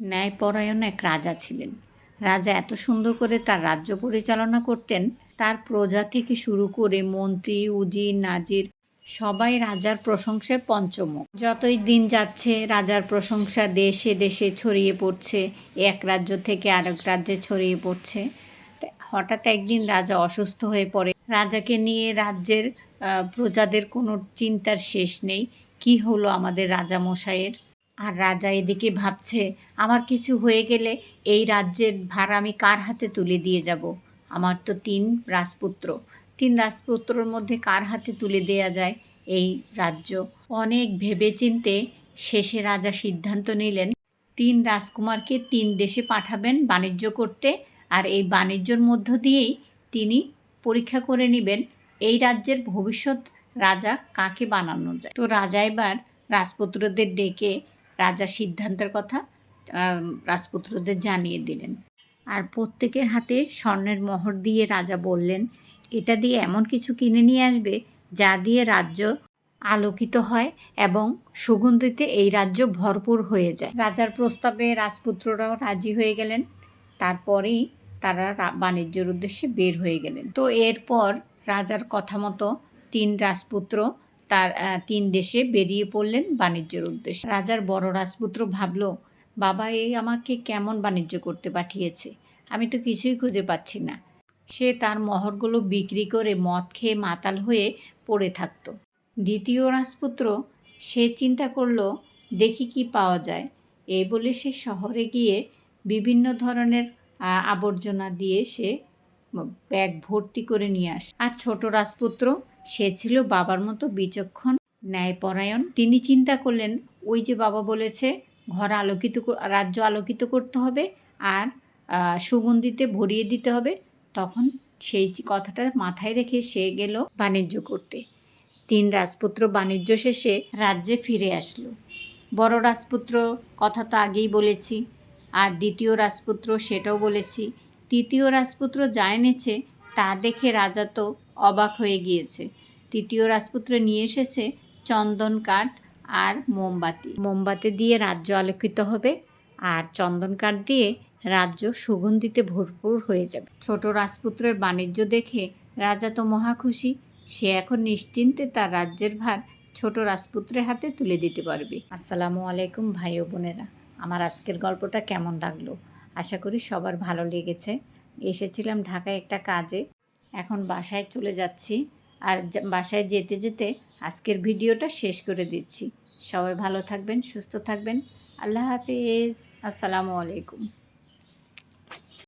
ন্যায়পরায়ণ এক রাজা ছিলেন। রাজা এত সুন্দর করে তার রাজ্য পরিচালনা করতেন, তার প্রজা থেকে শুরু করে মন্ত্রী, উজির, নাজির, সবাই রাজার প্রশংসায় পঞ্চমুখ। যতই দিন যাচ্ছে, রাজার প্রশংসা দেশে দেশে ছড়িয়ে পড়ছে, এক রাজ্য থেকে আরেক রাজ্যে ছড়িয়ে পড়ছে। হঠাৎ একদিন রাজা অসুস্থ হয়ে পড়ে। রাজাকে নিয়ে রাজ্যের প্রজাদের কোনো চিন্তার শেষ নেই। কি হলো আমাদের রাজা মশাইয়ের আর রাজা এদিকে ভাবছে, আমার কিছু হয়ে গেলে এই রাজ্যের ভার আমি কার হাতে তুলে দিয়ে যাব? আমার তো তিন রাজপুত্র। তিন রাজপুত্রর মধ্যে কার হাতে তুলে দেয়া যায় এই রাজ্য? অনেক ভেবেচিন্তে শেষে রাজা সিদ্ধান্ত নিলেন, তিন রাজকুমারকে তিন দেশে পাঠাবেন বাণিজ্য করতে, আর এই বাণিজ্যর মধ্য দিয়েই তিনি পরীক্ষা করে নেবেন এই রাজ্যের ভবিষ্যৎ রাজা কাকে বানানো যায়? তো রাজা এবার রাজপুত্রদের ডেকে রাজা সিদ্ধান্তের কথা রাজপুত্রদের জানিয়ে দিলেন। আর প্রত্যেকের হাতে স্বর্ণের মোহর দিয়ে রাজা বললেন, এটা দিয়ে এমন কিছু কিনে নিয়ে আসবে যা দিয়ে রাজ্য আলোকিত হয় এবং সুগন্ধিতে এই রাজ্য ভরপুর হয়ে যায়। রাজার প্রস্তাবে রাজপুত্ররাও রাজি হয়ে গেলেন। তারপরেই তারা বাণিজ্যের উদ্দেশ্যে বের হয়ে গেলেন। তো এরপর রাজার কথা মতো তিন রাজপুত্র তার তিন দেশে বেরিয়ে পড়লেন বাণিজ্যের উদ্দেশ্যে। রাজার বড় রাজপুত্র ভাবল, বাবা, এই আমাকে কেমন বাণিজ্য করতে পাঠিয়েছে? আমি তো কিছুই খুঁজে পাচ্ছি না। সে তার মহরগুলো বিক্রি করে মদ খেয়ে মাতাল হয়ে পড়ে থাকতো। দ্বিতীয় রাজপুত্র সে চিন্তা করল, দেখি কি পাওয়া যায়। এই বলে সে শহরে গিয়ে বিভিন্ন ধরনের আবর্জনা দিয়ে সে ব্যাগ ভর্তি করে নিয়ে আসে। আর ছোট রাজপুত্র সে ছিল বাবার মতো বিচক্ষণ, ন্যায়পরায়ণ। তিনি চিন্তা করলেন, ওই যে বাবা বলেছে, ঘর আলোকিত রাজ্য আলোকিত করতে হবে আর সুগন্ধিতে ভরিয়ে দিতে হবে। তখন সেই কথাটা মাথায় রেখে সে গেল বাণিজ্য করতে। তিন রাজপুত্র বাণিজ্য শেষে রাজ্যে ফিরে আসলো। বড় রাজপুত্র, কথা তো আগেই বলেছি, আর দ্বিতীয় রাজপুত্র সেটাও বলেছি। তৃতীয় রাজপুত্র যা এনেছে, তা দেখে রাজা তো অবাক হয়ে গিয়েছে। তৃতীয় রাজপুত্র নিয়ে এসেছে চন্দন কাঠ আর মোমবাতি। মোমবাতি দিয়ে রাজ্য আলোকিত হবে আর চন্দন কাঠ দিয়ে রাজ্য সুগন্ধিতে ভরপুর হয়ে যাবে। ছোট রাজপুত্রের বাণিজ্য দেখে রাজা তো মহা খুশি। সে এখন নিশ্চিন্তে তার রাজ্যের ভার ছোট রাজপুত্রের হাতে তুলে দিতে পারবে। আসসালামু আলাইকুম ভাই ও বোনেরা আমার আজকের গল্পটা কেমন লাগল? আশা করি সবার ভালো লেগেছে। এসেছিলাম ঢাকায় একটা কাজে। এখন বাসায় চলে যাচ্ছি। আর বাসায় যেতে যেতে আজকের ভিডিওটা শেষ করে দিচ্ছি। সবাই ভালো থাকবেন, সুস্থ থাকবেন। আল্লাহ হাফিজ। আসসালামু আলাইকুম।